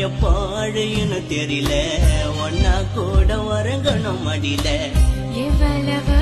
எப்பாழுன்னு தெரியல? ஒன்னா கூட வரங்கணும் மடியில எவ்வளவு